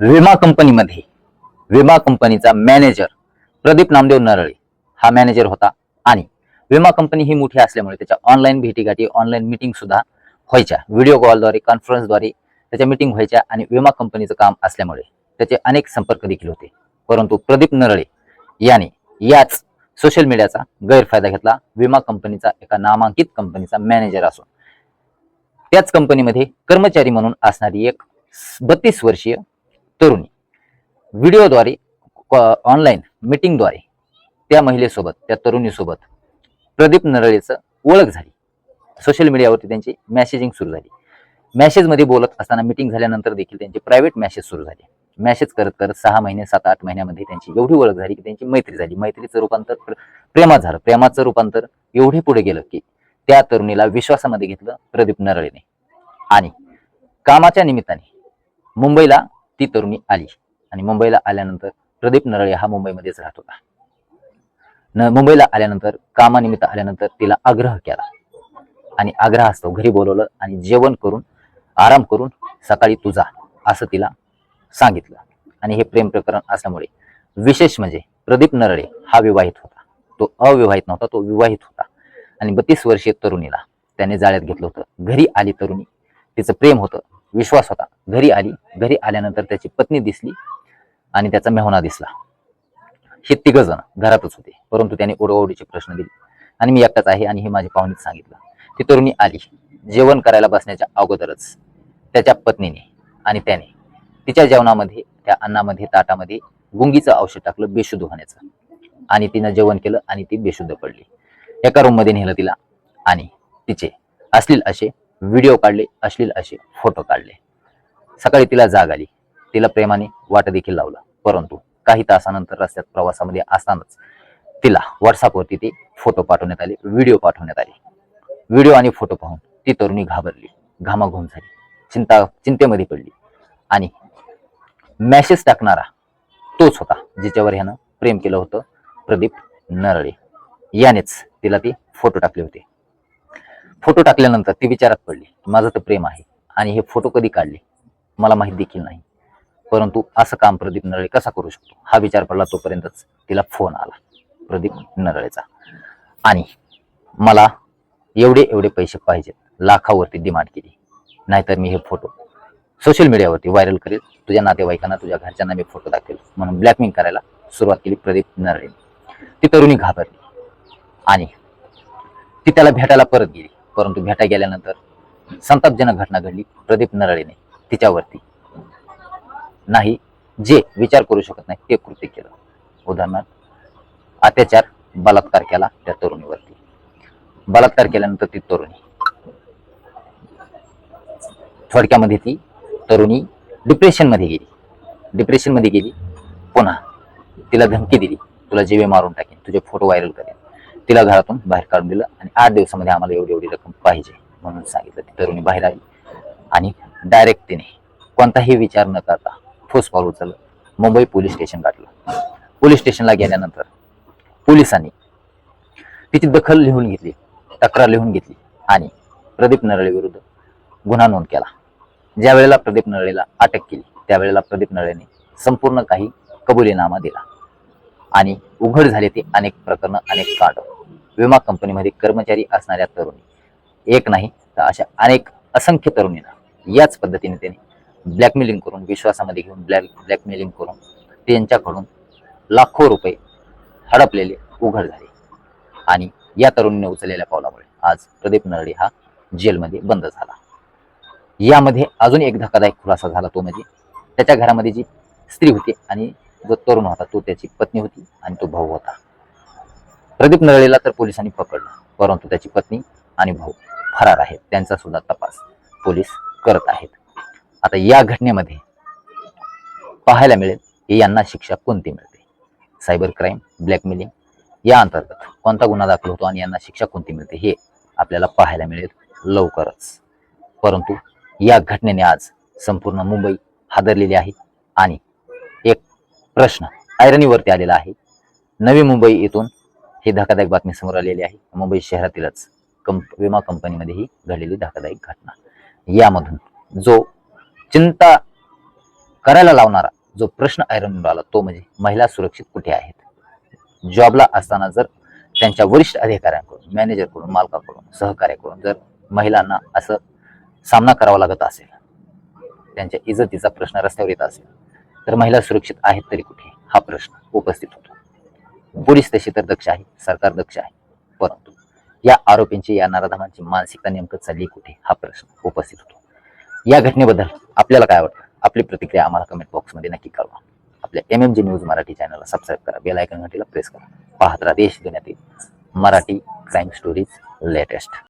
विमा कंपनीमध्ये. विमा कंपनीचा मॅनेजर प्रदीप नामदेव नरळे. हा मॅनेजर होता आणि विमा कंपनी ही मोठी असल्यामुळे त्याच्या ऑनलाईन भेटीगाठी ऑनलाईन मिटिंग सुद्धा व्हायच्या. व्हिडिओ कॉलद्वारे कॉन्फरन्सद्वारे त्याच्या मिटिंग व्हायच्या आणि विमा कंपनीचं काम असल्यामुळे त्याचे अनेक संपर्क देखील होते. परंतु प्रदीप नरळे याने याच सोशल मीडियाचा गैरफायदा घेतला. विमा कंपनीचा एका नामांकित कंपनीचा मॅनेजर असून त्याच कंपनीमध्ये कर्मचारी म्हणून असणारी एक बत्तीस वर्षीय तरुणी. व्हिडिओद्वारे ऑनलाईन मीटिंगद्वारे त्या महिलेसोबत त्या तरुणीसोबत प्रदीप नरळेचं ओळख झाली. सोशल मीडियावरती त्यांची मॅसेजिंग सुरू झाली. मॅसेजमध्ये बोलत असताना मीटिंग झाल्यानंतर देखील त्यांचे प्रायव्हेट मॅसेज सुरू झाले. मॅसेज करत करत सहा महिने सात आठ महिन्यामध्ये त्यांची एवढी ओळख झाली की त्यांची मैत्री झाली. मैत्रीचं रूपांतर प्र- प्रेमात झालं. प्रेमाचं रूपांतर एवढे पुढे गेलं की त्या तरुणीला विश्वासामध्ये घेतलं प्रदीप नरळेने. आणि कामाच्या निमित्ताने मुंबईला ती तरुणी आली. आणि मुंबईला आल्यानंतर प्रदीप नरळे हा मुंबईमध्येच राहत होता. न मुंबईला आल्यानंतर कामानिमित्त आल्यानंतर तिला आग्रह केला. आणि आग्रह असतो घरी बोलवलं आणि जेवण करून आराम करून सकाळी तुझा असं तिला सांगितलं. आणि हे प्रेम प्रकरण असल्यामुळे विशेष म्हणजे प्रदीप नरळे हा विवाहित होता. तो अविवाहित नव्हता तो विवाहित होता. आणि बत्तीस वर्षीय तरुणीला त्याने जाळ्यात घेतलं होतं. घरी आली तरुणी. तिचं प्रेम होतं. विश्वास होता. घरी आली. घरी आल्यानंतर त्याची पत्नी दिसली आणि त्याचा मेहना दिसला. हे तिघ जण घरातच होते. परंतु त्याने ओढओढीचे प्रश्न दिले. आणि मी एकटाच आहे आणि हे माझ्या पाहुणीत सांगितलं. ती तरुणी आली. जेवण करायला बसण्याच्या अगोदरच त्याच्या पत्नीने आणि त्याने तिच्या जेवणामध्ये त्या अन्नामध्ये ताटामध्ये गुंगीचं औषध टाकलं बेशुद्ध होण्याचं. आणि तिनं जेवण केलं आणि ती बेशुद्ध पडली. एका रूममध्ये नेलं तिला आणि तिचे असतील असे व्हिडिओ काढले अश्लील असे फोटो काढले. सकाळी तिला जाग आली. तिला प्रेमाने वाट देखील लावलं. परंतु काही तासानंतर रस्त्यात प्रवासामध्ये असतानाच तिला व्हॉट्सअपवरती ते फोटो पाठवण्यात आले व्हिडिओ पाठवण्यात आले. व्हिडिओ आणि फोटो पाहून ती तरुणी घाबरली घामाघूम झाली चिंता चिंतेमध्ये पडली. आणि मॅसेज टाकणारा तोच होता जिच्यावर ह्यानं प्रेम केलं होतं प्रदीप नरळे. यानेच तिला ते फोटो टाकले होते. फोटो टाकल्यानंतर ती विचारात पडली की माझं तर प्रेम आहे आणि हे फोटो कधी काढले? मला माहीत देखील नाही. परंतु असं काम प्रदीप नरळे कसा करू शकतो? हा विचार पडला तोपर्यंतच तिला फोन आला प्रदीप नरळेचा. आणि मला एवढे एवढे पैसे पाहिजेत लाखावरती डिमांड केली. नाहीतर मी हे फोटो सोशल मीडियावरती व्हायरल करेल. तुझ्या नातेवाईकांना तुझ्या घरच्यांना मी फोटो दाखवेल. म्हणून ब्लॅकमेल करायला सुरुवात केली प्रदीप नरळे ती तरुणी घाबरली आणि ती त्याला भेटायला परत गेली. परंतु भेटा गेल्यानंतर संतापजनक घटना घडली प्रदीप नरळेने तिच्यावरती. नाही जे विचार करू शकत नाही ते कृत्य केलं. उदाहरणार्थ अत्याचार बलात्कार केला त्या तरुणीवरती. बलात्कार केल्यानंतर ती तरुणी. थोडक्यामध्ये ती तरुणी डिप्रेशनमध्ये गेली. डिप्रेशनमध्ये गेली. पुन्हा तिला धमकी दिली. तुला जीवे मारून टाकेन. तुझे फोटो व्हायरल करेन. तिला घरातून बाहेर काढून दिलं आणि आठ दिवसामध्ये आम्हाला एवढी एवढी रक्कम पाहिजे म्हणून सांगितलं ती तरुणी बाहेर आली. आणि डायरेक्ट तिने कोणताही विचार न करता ठोस पाऊल उचललं. मुंबई पोलीस स्टेशन गाठलं. पोलीस स्टेशनला गेल्यानंतर पोलिसांनी तिची दखल लिहून घेतली तक्रार लिहून घेतली आणि प्रदीप नरळे विरुद्ध गुन्हा नोंद केला. ज्या वेळेला प्रदीप नरळेला अटक केली त्यावेळेला प्रदीप नरळेने संपूर्ण काही कबुलीनामा दिला. आणि उघड झाले ते अनेक प्रकरण अनेक कांड. विमा कंपनीमध्ये कर्मचारी असणाऱ्या तरुणी. एक नाही तर अशा अनेक असंख्य तरुणींना याच पद्धतीने त्यांनी ब्लॅकमेलिंग करून विश्वासामध्ये घेऊन ब्लॅक ब्लॅकमेलिंग करून त्यांच्याकडून लाखो रुपये हडपलेले उघड झाले. आणि या तरुणीने उचललेल्या पावलामुळे आज प्रदीप नरडे हा जेलमध्ये बंद झाला. यामध्ये अजून एक धक्कादायक खुलासा झाला तो म्हणजे त्याच्या घरामध्ये जी स्त्री होती आणि जो तरुण होता तो त्याची पत्नी होती आणि तो भाऊ होता. प्रदीप नरळेला तर पोलिसांनी पकडलं परंतु त्याची पत्नी आणि भाऊ फरार आहेत. त्यांचा सुद्धा तपास पोलीस करत आहेत. आता या घटनेमध्ये पाहायला मिळेल की यांना शिक्षा कोणती मिळते. सायबर क्राईम ब्लॅकमेलिंग या अंतर्गत कोणता गुन्हा दाखल होतो आणि यांना शिक्षा कोणती मिळते हे आपल्याला पाहायला मिळेल लवकरच. परंतु या घटनेने आज संपूर्ण मुंबई हादरलेली आहे आणि एक प्रश्न ऐरणीवरती आलेला आहे. नवी मुंबई येथून ही धक्कादायक बातमी समोर आलेली आहे. मुंबई शहरातीलच कंप विमा कंपनीमध्ये ही घडलेली धक्कादायक घटना. यामधून जो चिंता करायला लावणारा जो प्रश्न ऐरणून आला तो म्हणजे महिला सुरक्षित कुठे आहेत? जॉबला असताना जर त्यांच्या वरिष्ठ अधिकाऱ्यांकडून मॅनेजरकडून मालकाकडून सहकार्याकडून जर महिलांना असं सामना करावा लागत असेल त्यांच्या इज्जतीचा प्रश्न रस्त्यावर येत असेल तर महिला सुरक्षित आहेत तरी कुठे? हा प्रश्न उपस्थित होतो. पोलीस तशी तर दक्ष आहे सरकार दक्ष आहे. परंतु या आरोपींची या नराधमांची मानसिकता नेमकं चालली कुठे? हा प्रश्न उपस्थित होतो. या घटनेबद्दल आपल्याला काय वाटतं? आपली प्रतिक्रिया आम्हाला कमेंट बॉक्समध्ये नक्की कळवा. आपल्या M M G news Marathi चॅनलला सबस्क्राईब करा. बेल आयकन घंटीला प्रेस करा. पाहत राहा देश दुनियातील मराठी क्राईम स्टोरीज लेटेस्ट